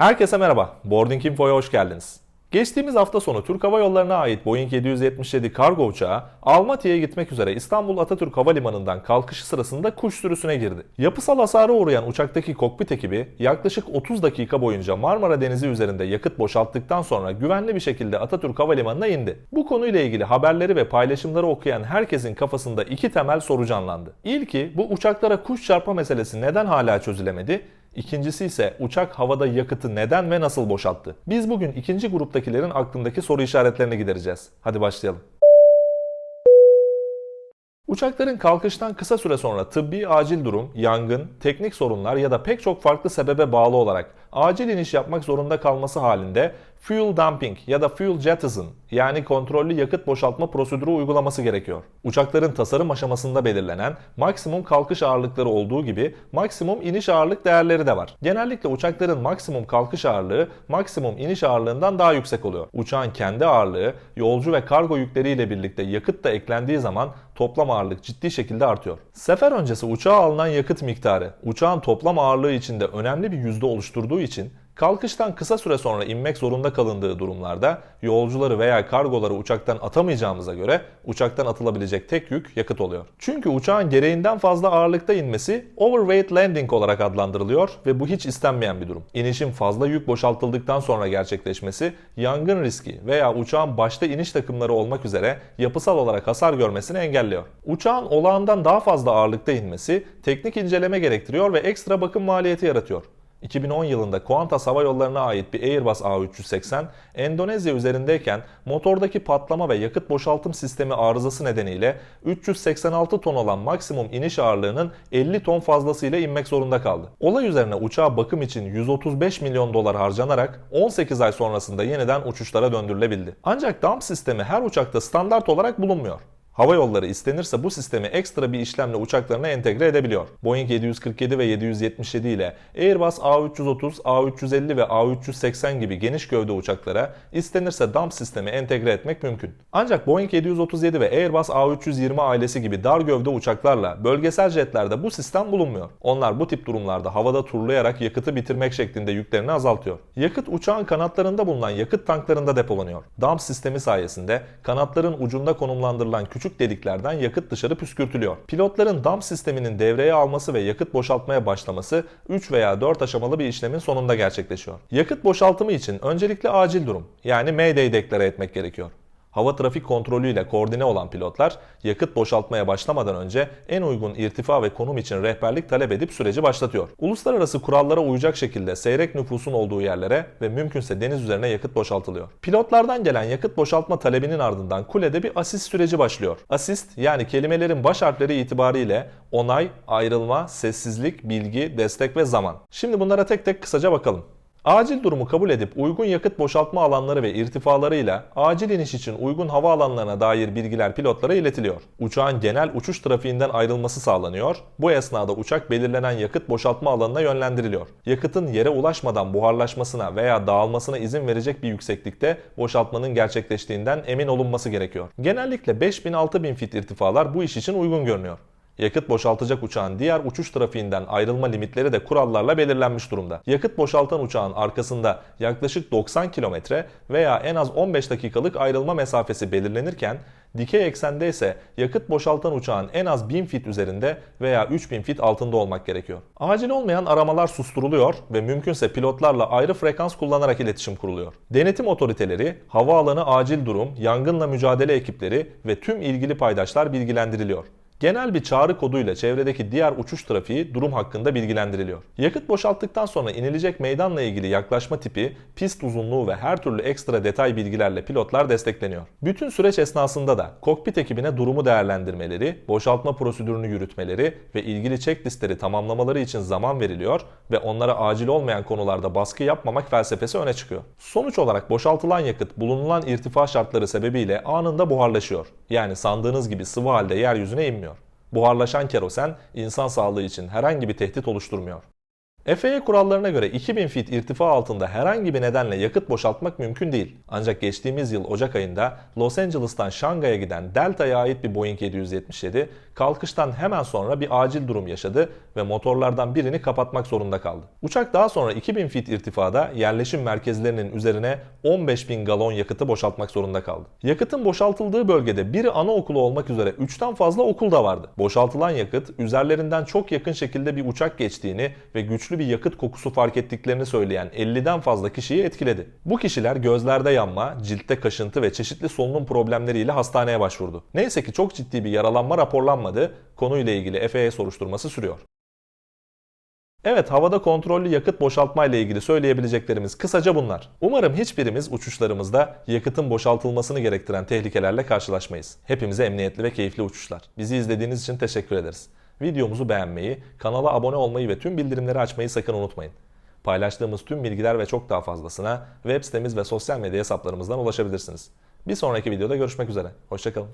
Herkese merhaba, Boarding Info'ya hoş geldiniz. Geçtiğimiz hafta sonu Türk Hava Yolları'na ait Boeing 777 kargo uçağı Almatya'ya gitmek üzere İstanbul Atatürk Havalimanı'ndan kalkışı sırasında kuş sürüsüne girdi. Yapısal hasara uğrayan uçaktaki kokpit ekibi yaklaşık 30 dakika boyunca Marmara Denizi üzerinde yakıt boşalttıktan sonra güvenli bir şekilde Atatürk Havalimanı'na indi. Bu konuyla ilgili haberleri ve paylaşımları okuyan herkesin kafasında iki temel soru canlandı. İlki bu uçaklara kuş çarpma meselesi neden hala çözülemedi? İkincisi ise uçak havada yakıtı neden ve nasıl boşalttı? Biz bugün ikinci gruptakilerin aklındaki soru işaretlerini gidereceğiz. Hadi başlayalım. Uçakların kalkıştan kısa süre sonra tıbbi acil durum, yangın, teknik sorunlar ya da pek çok farklı sebebe bağlı olarak acil iniş yapmak zorunda kalması halinde fuel dumping ya da fuel jettison yani kontrollü yakıt boşaltma prosedürü uygulaması gerekiyor. Uçakların tasarım aşamasında belirlenen maksimum kalkış ağırlıkları olduğu gibi maksimum iniş ağırlık değerleri de var. Genellikle uçakların maksimum kalkış ağırlığı maksimum iniş ağırlığından daha yüksek oluyor. Uçağın kendi ağırlığı, yolcu ve kargo yükleriyle birlikte yakıt da eklendiği zaman toplam ağırlık ciddi şekilde artıyor. Sefer öncesi uçağa alınan yakıt miktarı uçağın toplam ağırlığı içinde önemli bir yüzde oluşturduğu için Kalkıştan kısa süre sonra inmek zorunda kalındığı durumlarda yolcuları veya kargoları uçaktan atamayacağımıza göre uçaktan atılabilecek tek yük yakıt oluyor. Çünkü uçağın gereğinden fazla ağırlıkta inmesi overweight landing olarak adlandırılıyor ve bu hiç istenmeyen bir durum. İnişin fazla yük boşaltıldıktan sonra gerçekleşmesi yangın riski veya uçağın başta iniş takımları olmak üzere yapısal olarak hasar görmesini engelliyor. Uçağın olağandan daha fazla ağırlıkta inmesi teknik inceleme gerektiriyor ve ekstra bakım maliyeti yaratıyor. 2010 yılında Qantas Hava Yolları'na ait bir Airbus A380 Endonezya üzerindeyken motordaki patlama ve yakıt boşaltım sistemi arızası nedeniyle 386 ton olan maksimum iniş ağırlığının 50 ton fazlasıyla inmek zorunda kaldı. Olay üzerine uçağa bakım için 135 milyon dolar harcanarak 18 ay sonrasında yeniden uçuşlara döndürülebildi. Ancak dump sistemi her uçakta standart olarak bulunmuyor. Hava yolları istenirse bu sistemi ekstra bir işlemle uçaklarına entegre edebiliyor. Boeing 747 ve 777 ile Airbus A330, A350 ve A380 gibi geniş gövde uçaklara istenirse dump sistemi entegre etmek mümkün. Ancak Boeing 737 ve Airbus A320 ailesi gibi dar gövde uçaklarla bölgesel jetlerde bu sistem bulunmuyor. Onlar bu tip durumlarda havada turlayarak yakıtı bitirmek şeklinde yüklerini azaltıyor. Yakıt uçağın kanatlarında bulunan yakıt tanklarında depolanıyor. Dump sistemi sayesinde kanatların ucunda konumlandırılan küçük deliklerden yakıt dışarı püskürtülüyor. Pilotların dump sisteminin devreye alması ve yakıt boşaltmaya başlaması 3 veya 4 aşamalı bir işlemin sonunda gerçekleşiyor. Yakıt boşaltımı için öncelikle acil durum yani Mayday deklare etmek gerekiyor. Hava trafik kontrolüyle koordine olan pilotlar yakıt boşaltmaya başlamadan önce en uygun irtifa ve konum için rehberlik talep edip süreci başlatıyor. Uluslararası kurallara uyacak şekilde seyrek nüfusun olduğu yerlere ve mümkünse deniz üzerine yakıt boşaltılıyor. Pilotlardan gelen yakıt boşaltma talebinin ardından kulede bir asist süreci başlıyor. Asist yani kelimelerin baş harfleri itibariyle onay, ayrılma, sessizlik, bilgi, destek ve zaman. Şimdi bunlara tek tek kısaca bakalım. Acil durumu kabul edip uygun yakıt boşaltma alanları ve irtifalarıyla acil iniş için uygun hava alanlarına dair bilgiler pilotlara iletiliyor. Uçağın genel uçuş trafiğinden ayrılması sağlanıyor. Bu esnada uçak belirlenen yakıt boşaltma alanına yönlendiriliyor. Yakıtın yere ulaşmadan buharlaşmasına veya dağılmasına izin verecek bir yükseklikte boşaltmanın gerçekleştiğinden emin olunması gerekiyor. Genellikle 5000-6000 fit irtifalar bu iş için uygun görünüyor. Yakıt boşaltacak uçağın diğer uçuş trafiğinden ayrılma limitleri de kurallarla belirlenmiş durumda. Yakıt boşaltan uçağın arkasında yaklaşık 90 kilometre veya en az 15 dakikalık ayrılma mesafesi belirlenirken dikey eksende ise yakıt boşaltan uçağın en az 1000 fit üzerinde veya 3000 fit altında olmak gerekiyor. Acil olmayan aramalar susturuluyor ve mümkünse pilotlarla ayrı frekans kullanarak iletişim kuruluyor. Denetim otoriteleri, havaalanı acil durum, yangınla mücadele ekipleri ve tüm ilgili paydaşlar bilgilendiriliyor. Genel bir çağrı koduyla çevredeki diğer uçuş trafiği durum hakkında bilgilendiriliyor. Yakıt boşalttıktan sonra inilecek meydanla ilgili yaklaşma tipi, pist uzunluğu ve her türlü ekstra detay bilgilerle pilotlar destekleniyor. Bütün süreç esnasında da kokpit ekibine durumu değerlendirmeleri, boşaltma prosedürünü yürütmeleri ve ilgili checklistleri tamamlamaları için zaman veriliyor ve onlara acil olmayan konularda baskı yapmamak felsefesi öne çıkıyor. Sonuç olarak boşaltılan yakıt bulunulan irtifa şartları sebebiyle anında buharlaşıyor. Yani sandığınız gibi sıvı halde yeryüzüne inmiyor. Buharlaşan kerosen insan sağlığı için herhangi bir tehdit oluşturmuyor. FAA kurallarına göre 2000 fit irtifa altında herhangi bir nedenle yakıt boşaltmak mümkün değil. Ancak geçtiğimiz yıl Ocak ayında Los Angeles'tan Şangay'a giden Delta'ya ait bir Boeing 777 kalkıştan hemen sonra bir acil durum yaşadı ve motorlardan birini kapatmak zorunda kaldı. Uçak daha sonra 2000 fit irtifada yerleşim merkezlerinin üzerine 15 bin galon yakıtı boşaltmak zorunda kaldı. Yakıtın boşaltıldığı bölgede biri anaokulu olmak üzere 3'ten fazla okul da vardı. Boşaltılan yakıt üzerlerinden çok yakın şekilde bir uçak geçtiğini ve güçlü bir yakıt kokusu fark ettiklerini söyleyen 50'den fazla kişiyi etkiledi. Bu kişiler gözlerde yanma, ciltte kaşıntı ve çeşitli solunum problemleriyle hastaneye başvurdu. Neyse ki çok ciddi bir yaralanma raporlanmadı. Konuyla ilgili FAA soruşturması sürüyor. Evet havada kontrollü yakıt boşaltma ile ilgili söyleyebileceklerimiz kısaca bunlar. Umarım hiçbirimiz uçuşlarımızda yakıtın boşaltılmasını gerektiren tehlikelerle karşılaşmayız. Hepimize emniyetli ve keyifli uçuşlar. Bizi izlediğiniz için teşekkür ederiz. Videomuzu beğenmeyi, kanala abone olmayı ve tüm bildirimleri açmayı sakın unutmayın. Paylaştığımız tüm bilgiler ve çok daha fazlasına web sitemiz ve sosyal medya hesaplarımızdan ulaşabilirsiniz. Bir sonraki videoda görüşmek üzere. Hoşçakalın.